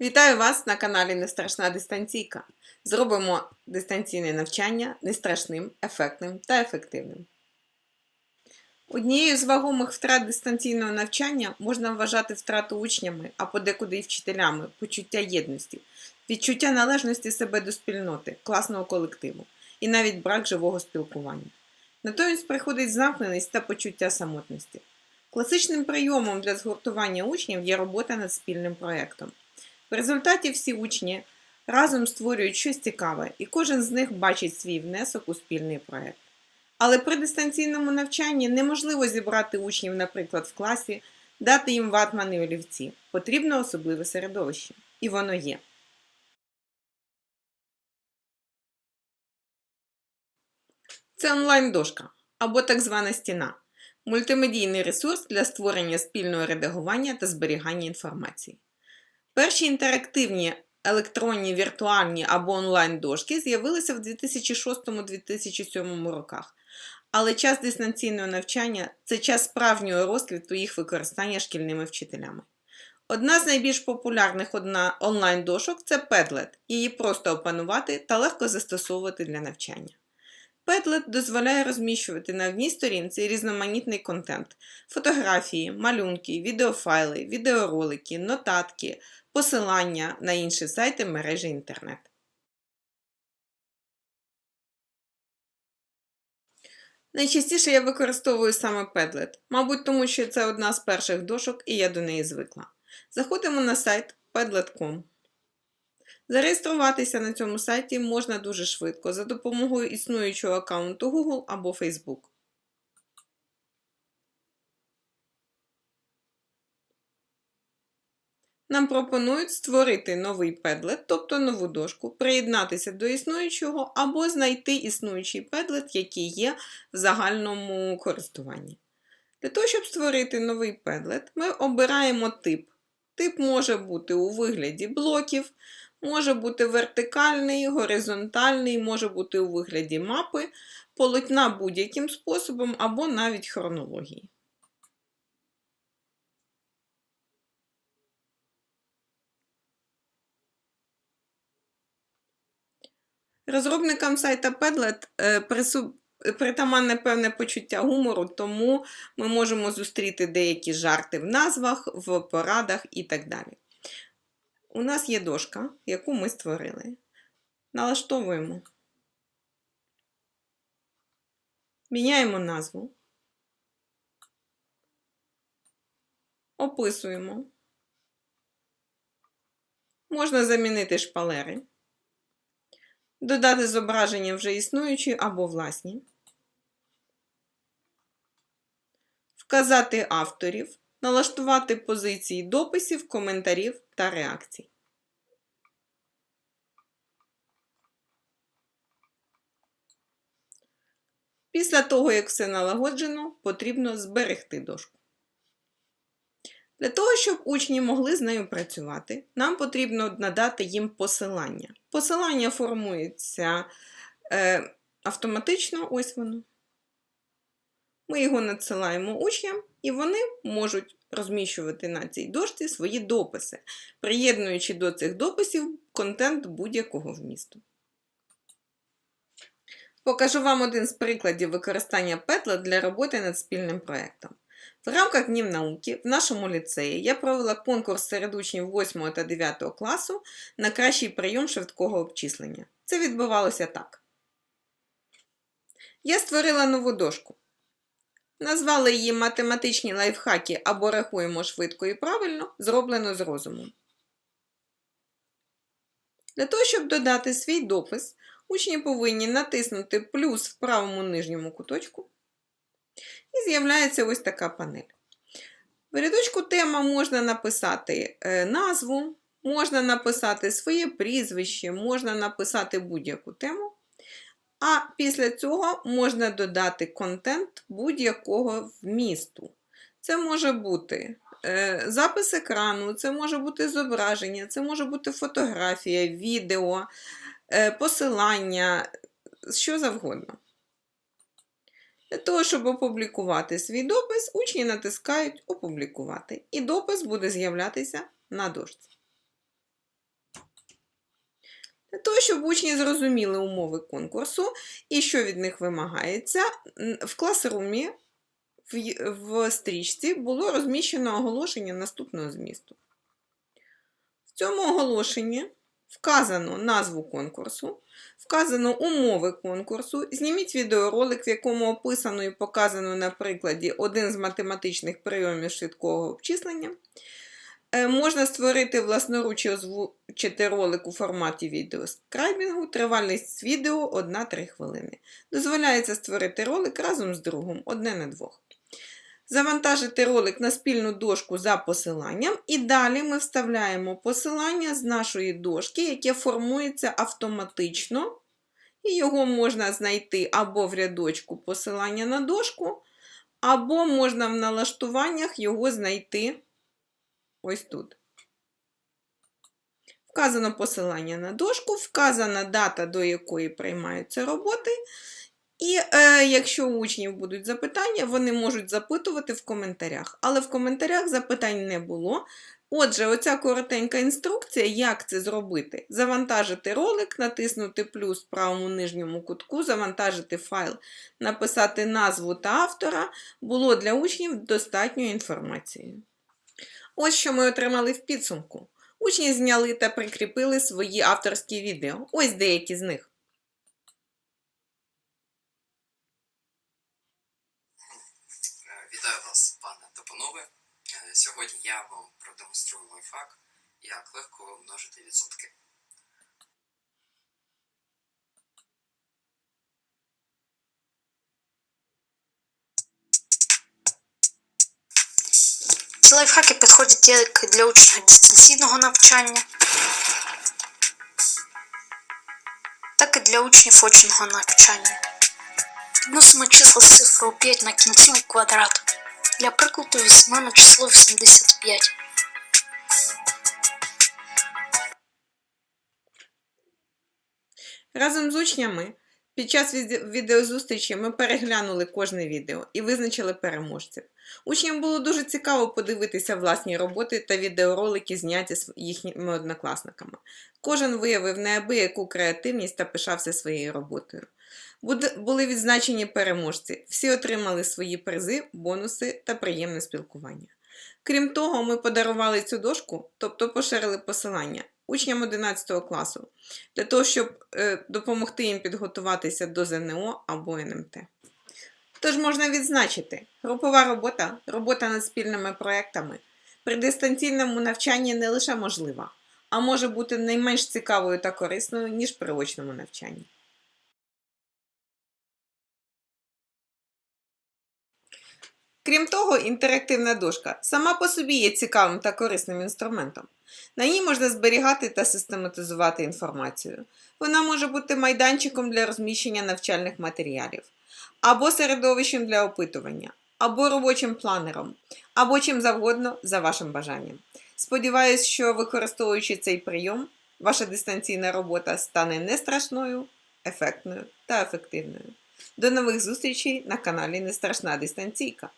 Вітаю вас на каналі Нестрашна дистанційка. Зробимо дистанційне навчання нестрашним, ефектним та ефективним. Однією з вагомих втрат дистанційного навчання можна вважати втрату учнями, а подекуди і вчителями, почуття єдності, відчуття належності себе до спільноти, класного колективу і навіть брак живого спілкування. Натомість приходить замкненість та почуття самотності. Класичним прийомом для згуртування учнів є робота над спільним проєктом. В результаті всі учні разом створюють щось цікаве, і кожен з них бачить свій внесок у спільний проєкт. Але при дистанційному навчанні неможливо зібрати учнів, наприклад, в класі, дати їм ватмани і олівці. Потрібно особливе середовище. І воно є. Це онлайн-дошка або так звана стіна мультимедійний ресурс для створення спільного редагування та зберігання інформації. Перші інтерактивні електронні віртуальні або онлайн-дошки з'явилися в 2006-2007 роках. Але час дистанційного навчання це час справжнього розквіту їх використання шкільними вчителями. Одна з найбільш популярних онлайн-дошок це Padlet. Її просто опанувати та легко застосовувати для навчання. Padlet дозволяє розміщувати на одній сторінці різноманітний контент: фотографії, малюнки, відеофайли, відеоролики, нотатки, посилання на інші сайти мережі інтернет. Найчастіше я використовую саме Padlet, мабуть, тому що це одна з перших дошок і я до неї звикла. Заходимо на сайт padlet.com. Зареєструватися на цьому сайті можна дуже швидко за допомогою існуючого аккаунту Google або Facebook. Нам пропонують створити новий Padlet, тобто нову дошку, приєднатися до існуючого або знайти існуючий Padlet, який є в загальному користуванні. Для того, щоб створити новий Padlet, ми обираємо тип. Тип може бути у вигляді блоків, може бути вертикальний, горизонтальний, може бути у вигляді мапи, полотна будь-яким способом або навіть хронології. Розробникам сайта Padlet е, притаманне певне почуття гумору, тому ми можемо зустріти деякі жарти в назвах, в порадах і так далі. У нас є дошка, яку ми створили. Налаштовуємо. Міняємо назву. Описуємо. Можна замінити шпалери додати зображення вже існуючі або власні, вказати авторів, налаштувати позиції дописів, коментарів та реакцій. Після того, як все налагоджено, потрібно зберегти дошку. Для того, щоб учні могли з нею працювати, нам потрібно надати їм посилання. Посилання формується е, автоматично, ось воно. Ми його надсилаємо учням, і вони можуть розміщувати на цій дошці свої дописи, приєднуючи до цих дописів контент будь-якого вмісту. Покажу вам один з прикладів використання Padlet для роботи над спільним проєктом. В рамках Днів науки в нашому ліцеї я провела конкурс серед учнів 8 та 9 класу на кращий прийом швидкого обчислення. Це відбувалося так. Я створила нову дошку. Назвали її математичні лайфхаки або рахуємо швидко і правильно, зроблено з розумом. Для того, щоб додати свій допис, учні повинні натиснути плюс в правому нижньому куточку. І з'являється ось така панель. В рядочку тема можна написати е, назву, можна написати своє прізвище, можна написати будь-яку тему. А після цього можна додати контент будь-якого вмісту. Це може бути е, запис екрану, це може бути зображення, це може бути фотографія, відео, е, посилання, що завгодно. Для того, щоб опублікувати свій допис, учні натискають Опублікувати, і допис буде з'являтися на дошці. Для того, щоб учні зрозуміли умови конкурсу і що від них вимагається, в класрумі в, стрічці було розміщено оголошення наступного змісту. В цьому оголошенні вказано назву конкурсу, вказано умови конкурсу. Зніміть відеоролик, в якому описано і показано на прикладі один з математичних прийомів швидкого обчислення. Е, Можна створити власноруч і озвучити ролик у форматі відеоскрайбінгу. Тривалість відео 1-3 хвилини. Дозволяється створити ролик разом з другом, одне на двох. Завантажити ролик на спільну дошку за посиланням, і далі ми вставляємо посилання з нашої дошки, яке формується автоматично, і його можна знайти або в рядочку посилання на дошку, або можна в налаштуваннях його знайти ось тут. Вказано посилання на дошку, вказана дата, до якої приймаються роботи. І е, якщо у учнів будуть запитання, вони можуть запитувати в коментарях. Але в коментарях запитань не було. Отже, оця коротенька інструкція, як це зробити. Завантажити ролик, натиснути плюс в правому нижньому кутку, завантажити файл, написати назву та автора, було для учнів достатньою інформацією. Ось що ми отримали в підсумку. Учні зняли та прикріпили свої авторські відео. Ось деякі з них. Е, Вітаю вас, пане та панове. Е, Сьогодні я вам продемонструю лайфхак, як легко множити відсотки. Лайфхаки підходять як для учнів дистанційного навчання, так і для учнів очного навчання. Відносимо числа з цифрою 5 на кінці у квадрат. Для прикладу візьмемо число 85. Разом з учнями під час відеозустрічі ми переглянули кожне відео і визначили переможців. Учням було дуже цікаво подивитися власні роботи та відеоролики, зняті з їхніми однокласниками. Кожен виявив неабияку креативність та пишався своєю роботою. Були відзначені переможці. Всі отримали свої призи, бонуси та приємне спілкування. Крім того, ми подарували цю дошку, тобто поширили посилання учням 11 класу для того, щоб е, допомогти їм підготуватися до ЗНО або НМТ. Тож можна відзначити, групова робота, робота над спільними проектами при дистанційному навчанні не лише можлива, а може бути не менш цікавою та корисною, ніж при очному навчанні. Крім того, інтерактивна дошка сама по собі є цікавим та корисним інструментом. На ній можна зберігати та систематизувати інформацію. Вона може бути майданчиком для розміщення навчальних матеріалів, або середовищем для опитування, або робочим планером, або чим завгодно за вашим бажанням. Сподіваюсь, що використовуючи цей прийом, ваша дистанційна робота стане не страшною, ефектною та ефективною. До нових зустрічей на каналі Нестрашна дистанційка.